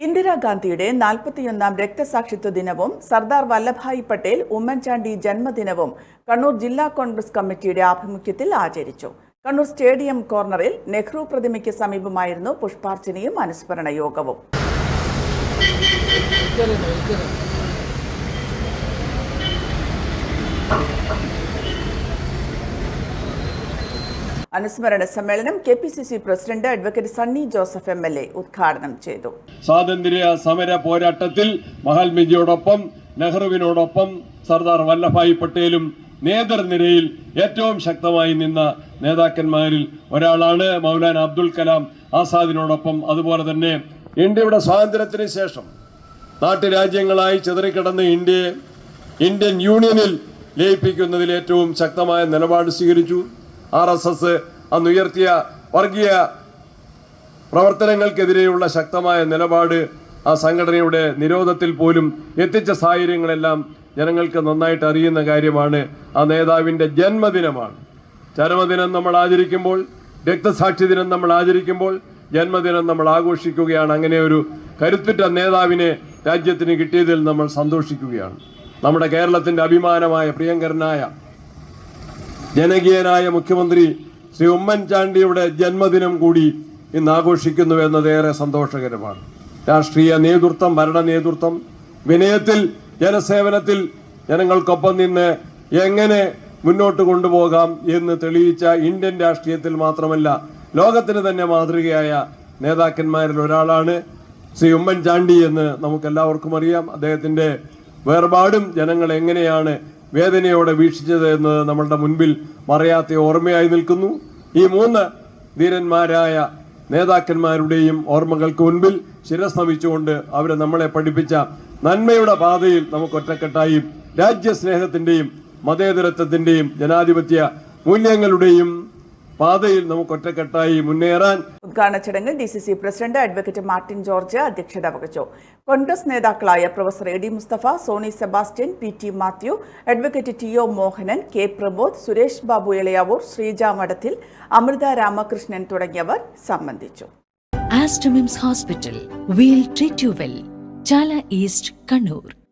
ഇന്ദിരാഗാന്ധിയുടെ നാൽപ്പത്തിയൊന്നാം രക്തസാക്ഷിത്വ ദിനവും സർദാർ വല്ലഭായ് പട്ടേൽ ഉമ്മൻചാണ്ടി ജന്മദിനവും കണ്ണൂർ ജില്ലാ കോൺഗ്രസ് കമ്മിറ്റിയുടെ ആഭിമുഖ്യത്തിൽ ആചരിച്ചു. കണ്ണൂർ സ്റ്റേഡിയം കോർണറിൽ നെഹ്റു പ്രതിമയ്ക്ക് സമീപമായിരുന്നു പുഷ്പാർച്ചനയും അനുസ്മരണ യോഗവും. അനുസ്മരണ സമ്മേളനം K P C C president advocate Sunny Joseph M L A ഉദ്ഘാടനം ചെയ്തു. സ്വാതന്ത്ര്യ സമര പോരാട്ടത്തിൽ മഹാത്മജിയോടൊപ്പം നെഹ്റുവിനോടൊപ്പം സർദാർ വല്ലഭായ് പട്ടേലും നേതൃനിരയിൽ ഏറ്റവും ശക്തമായി നിന്ന നേതാക്കന്മാരിൽ ഒരാളാണ് മൗലാന അബ്ദുൽ കലാം ആസാദിനോടൊപ്പം. അതുപോലെ തന്നെ ഇന്ത്യയുടെ സ്വാതന്ത്ര്യത്തിന് ശേഷം നാട്ടുരാജ്യങ്ങളായി ചിതറിക്കിടന്ന ഇന്ത്യയെ ഇന്ത്യൻ യൂണിയനിൽ ലയിപ്പിക്കുന്നതിൽ ഏറ്റവും ശക്തമായ നിലപാട് സ്വീകരിച്ചു. ആർ എസ് എസ് അന്ന് ഉയർത്തിയ വർഗീയ പ്രവർത്തനങ്ങൾക്കെതിരെയുള്ള ശക്തമായ നിലപാട് ആ സംഘടനയുടെ നിരോധത്തിൽ പോലും എത്തിച്ച സാഹചര്യങ്ങളെല്ലാം ജനങ്ങൾക്ക് നന്നായിട്ട് അറിയുന്ന കാര്യമാണ്. ആ നേതാവിന്റെ ജന്മദിനമാണ്. ചരമദിനം നമ്മൾ ആചരിക്കുമ്പോൾ രക്തസാക്ഷി ദിനം നമ്മൾ ആചരിക്കുമ്പോൾ ജന്മദിനം നമ്മൾ ആഘോഷിക്കുകയാണ്. അങ്ങനെ ഒരു കരുത്തുറ്റ നേതാവിനെ രാജ്യത്തിന് കിട്ടിയതിൽ നമ്മൾ സന്തോഷിക്കുകയാണ്. നമ്മുടെ കേരളത്തിന്റെ അഭിമാനമായ പ്രിയങ്കരനായ ജനകീയനായ മുഖ്യമന്ത്രി ശ്രീ ഉമ്മൻചാണ്ടിയുടെ ജന്മദിനം കൂടി ഇന്ന് ആഘോഷിക്കുന്നു എന്നത് ഏറെ സന്തോഷകരമാണ്. രാഷ്ട്രീയ നേതൃത്വം ഭരണ നേതൃത്വം വിനയത്തിൽ ജനസേവനത്തിൽ ജനങ്ങൾക്കൊപ്പം നിന്ന് എങ്ങനെ മുന്നോട്ട് കൊണ്ടുപോകാം എന്ന് തെളിയിച്ച ഇന്ത്യൻ രാഷ്ട്രീയത്തിൽ മാത്രമല്ല ലോകത്തിന് തന്നെ മാതൃകയായ നേതാക്കന്മാരിൽ ഒരാളാണ് ശ്രീ ഉമ്മൻചാണ്ടി എന്ന് നമുക്കെല്ലാവർക്കും അറിയാം. അദ്ദേഹത്തിന്റെ വേർപാടും ജനങ്ങൾ എങ്ങനെയാണ് വേദനയോടെ വീക്ഷിച്ചത് എന്നത് നമ്മളുടെ മുൻപിൽ മറയാത്ത ഓർമ്മയായി നിൽക്കുന്നു. ഈ മൂന്ന് ധീരന്മാരായ നേതാക്കന്മാരുടെയും ഓർമ്മകൾക്ക് മുൻപിൽ ശിരസ്നമിച്ചുകൊണ്ട് അവരെ നമ്മളെ പഠിപ്പിച്ച നന്മയുടെ പാതയിൽ നമുക്ക് ഒറ്റക്കെട്ടായും രാജ്യസ്നേഹത്തിന്റെയും മതേതരത്വത്തിന്റെയും ജനാധിപത്യ മൂല്യങ്ങളുടെയും പാതയിൽ നമുക്ക് ഒറ്റക്കെട്ടായി മുന്നേറാൻ ഉദ്ഘാടന ചടങ്ങിൽ D C C president advocate Martin George അധ്യക്ഷത വഹിച്ചു. കോൺഗ്രസ് നേതാക്കളായ professor A D Mustafa Soni Sebastian P T Mathew advocate T O Mohanan K Pramod Suresh Babu Elayavoor Sreeja Madathil Amritha Ramakrishnan തുടങ്ങിയവർ സംബന്ധിച്ചു. Aster MIMS hospital we'll treat you well Chala east Kannur.